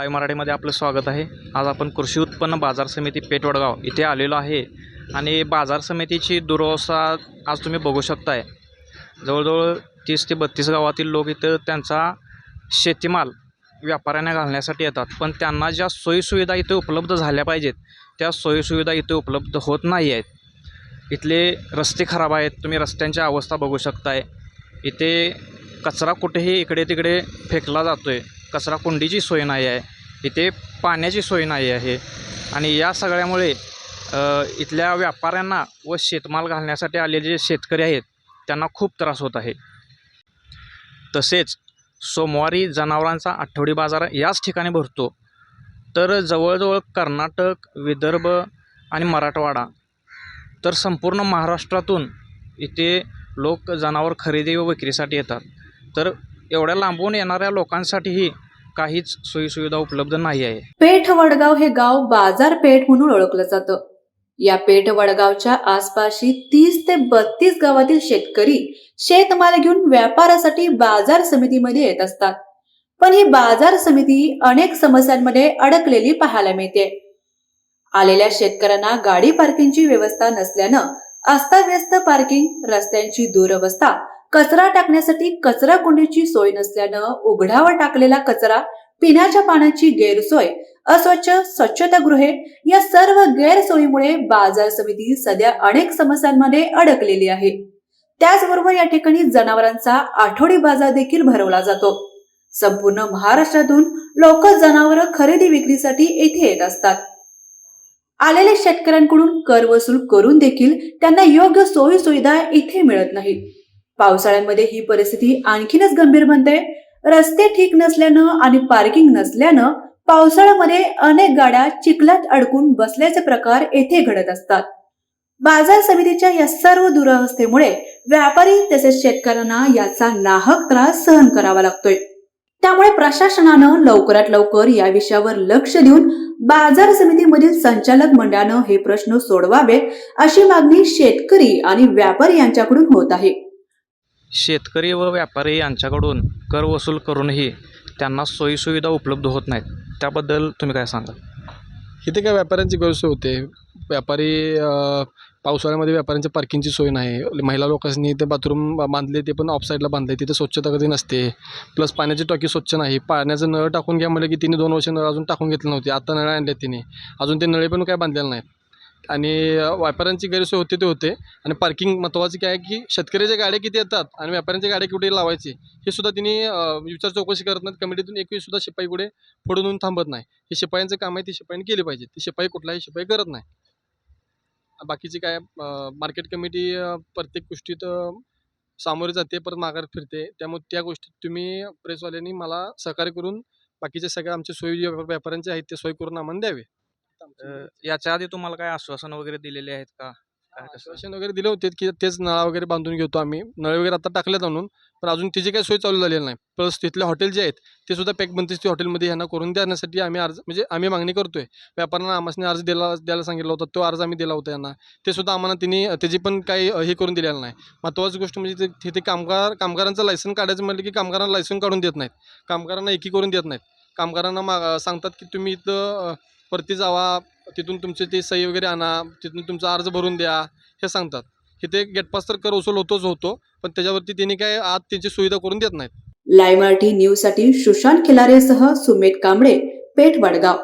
Live मराठीमध्ये आपलं स्वागत आहे. आज आपण कृषी उत्पन्न बाजार समिती पेटवडगाव इथे आलेलो आहे आणि बाजार समितीची दुरवस्था आज तुम्ही बघू शकताय. जवळजवळ तीस ते बत्तीस गावातील लोक इथं त्यांचा शेतीमाल व्यापाऱ्यांना घालण्यासाठी येतात. पण त्यांना ज्या सोयीसुविधा इथे उपलब्ध झाल्या पाहिजेत त्या सोयीसुविधा इथे उपलब्ध होत नाही आहेत. इथले रस्ते खराब आहेत तुम्ही रस्त्यांची अवस्था बघू शकताय. इथे कचरा कुठेही इकडे तिकडे फेकला जातो आहे कचरा कुंडीची सोय नाही आहे इथे पाण्याची सोय नाही आहे. आणि या सगळ्यामुळे इथल्या व्यापाऱ्यांना व शेतमाल घालण्यासाठी आलेले जे शेतकरी आहेत त्यांना खूप त्रास होत आहे. तसेच सोमवारी जनावरांचा आठवडी बाजार याच ठिकाणी भरतो. तर जवळजवळ कर्नाटक विदर्भ आणि मराठवाडा तर संपूर्ण महाराष्ट्रातून इथे लोक जनावर खरेदी व विक्रीसाठी येतात. तर एवढ्या लांबून येणाऱ्या लोकांसाठीही काहीच सोयीसुविधा उपलब्ध नाही आहे. पेठ वडगाव हे गाव बाजारपेठ म्हणून ओळखलं जातं. या पेठ वडगावच्या आसपासची तीस ते बत्तीस गावातील शेतकरी शेतमाल घेऊन व्यापारासाठी बाजार समितीमध्ये येत असतात. पण ही बाजार समिती अनेक समस्यांमध्ये अडकलेली पाहायला मिळते. आलेल्या शेतकऱ्यांना गाडी पार्किंगची व्यवस्था नसल्यानं अस्ताव्यस्त पार्किंग रस्त्यांची दुरवस्था कचरा टाकण्यासाठी कचरा कुंडीची सोय नसल्यानं उघड्यावर टाकलेला कचरा पिण्याच्या पाण्याची गैरसोय अस्वच्छ स्वच्छतागृहे या सर्व गैरसोयीमुळे बाजार समिती सध्या अनेक समस्यांमध्ये अडकलेली आहे. त्याचबरोबर या ठिकाणी जनावरांचा आठवडी बाजार देखील भरवला जातो. संपूर्ण महाराष्ट्रातून लोक जनावर खरेदी विक्रीसाठी येथे येत असतात. आलेल्या शेतकऱ्यांकडून कर वसूल करून देखील त्यांना योग्य सोयी सुविधा इथे मिळत नाही. पावसाळ्यामध्ये ही परिस्थिती आणखीनच गंभीर बनते. रस्ते ठीक नसल्यानं आणि पार्किंग नसल्यानं पावसाळ्यामध्ये अनेक गाड्या चिखलात अडकून बसल्याचे प्रकार येथे घडत असतात. बाजार समितीच्या या सर्व दुरावस्थेमुळे व्यापारी तसेच शेतकऱ्यांना याचा नाहक त्रास सहन करावा लागतोय. त्यामुळे प्रशासनानं लवकरात लवकर या विषयावर लक्ष देऊन बाजार समितीमधील संचालक मंडळानं हे प्रश्न सोडवावे अशी मागणी शेतकरी आणि व्यापारी यांच्याकडून होत आहे. शेतकरी व व्यापारी यांच्याकडून कर वसूल करूनही त्यांना सोयीसुविधा उपलब्ध होत नाहीत. त्याबद्दल तुम्ही काय सांगाल? इथे काय व्यापाऱ्यांची गैरसोय होते. व्यापारी पावसाळ्यामध्ये व्यापाऱ्यांची पार्किंगची सोय नाही. महिला लोकांनी ते बाथरूम बांधले ते पण ऑफसाईडला बांधले. तिथे स्वच्छता कधी नसते. प्लस पाण्याची टाकी स्वच्छ नाही. पाण्याचं नळ टाकून घ्या म्हणलं की तिने दोन वर्ष नळ अजून टाकून घेतले नव्हते. आता नळ आणले तिने. अजून ते नळे पण काय बांधलेले नाहीत. आणि व्यापाऱ्यांची गैरसोय होते ते होते. आणि पार्किंग महत्त्वाचं काय आहे की शेतकऱ्याच्या गाड्या किती येतात आणि व्यापाऱ्यांच्या गाड्या कुठे लावायची हे सुद्धा तिने विचार चौकशी करत नाहीत. कमिटीतून एकवीस सुद्धा शिपाई कुठे फोडून होऊन थांबत नाही. हे शिपायांचं काम आहे ते शिपाईने केली पाहिजे. ते शिपाई कुठलाही शिपाई करत नाही. बाकीची काय मार्केट कमिटी प्रत्येक गोष्टीत सामोरे जाते परत माघार फिरते. त्यामुळे त्या गोष्टीत तुम्ही प्रेसवाल्यांनी मला सहकार्य करून बाकीचे सगळ्या आमचे सोयी व्यापाऱ्यांचे आहेत ते सोय करून आम्हाला द्यावे. अ, याच्या आधी तुम्हाला काय आश्वासन वगैरे दिलेले आहेत का? काय कसं? आश्वासन वगैरे दिले होते की तेच नळा वगैरे बांधून घेतो आम्ही. नळ वगैरे आता टाकल्यात आणून पण अजून तिची काही सोय चालू झालेली नाही. प्लस तिथले हॉटेल जे आहेत ते सुद्धा पॅक बंदिस्ती हॉटेलमध्ये यांना करून देण्यासाठी आम्ही अर्ज म्हणजे आम्ही मागणी करतोय. व्यापाऱ्यांना आम्हाला अर्ज दिला द्यायला सांगितला होता तो अर्ज आम्ही दिला होता यांना. ते सुद्धा आम्हाला तिने त्याची पण काही अ, हे करून दिलेलं नाही. महत्त्वाची गोष्ट म्हणजे ते- तिथे कामगार कामगारांचं लायसन काढायचं म्हटलं की कामगारांना लायसन काढून देत नाहीत. कामगारांना एकी करून देत नाहीत. कामगारांना माग सांगतात की तुम्ही इथं अ, परती जावा तिथून तुमचे ते सही वगैरे आणा तिथून तुमचा अर्ज भरून द्या हे सांगतात. इथे गेटपास तर कर वसूल होतोच होतो पण त्याच्यावरती त्यांनी काय आत त्यांची सुविधा करून देत नाहीत. लाईव्ह मराठी न्यूजसाठी सुशांत खिलारेसह सुमेध कांबळे पेठ वडगाव.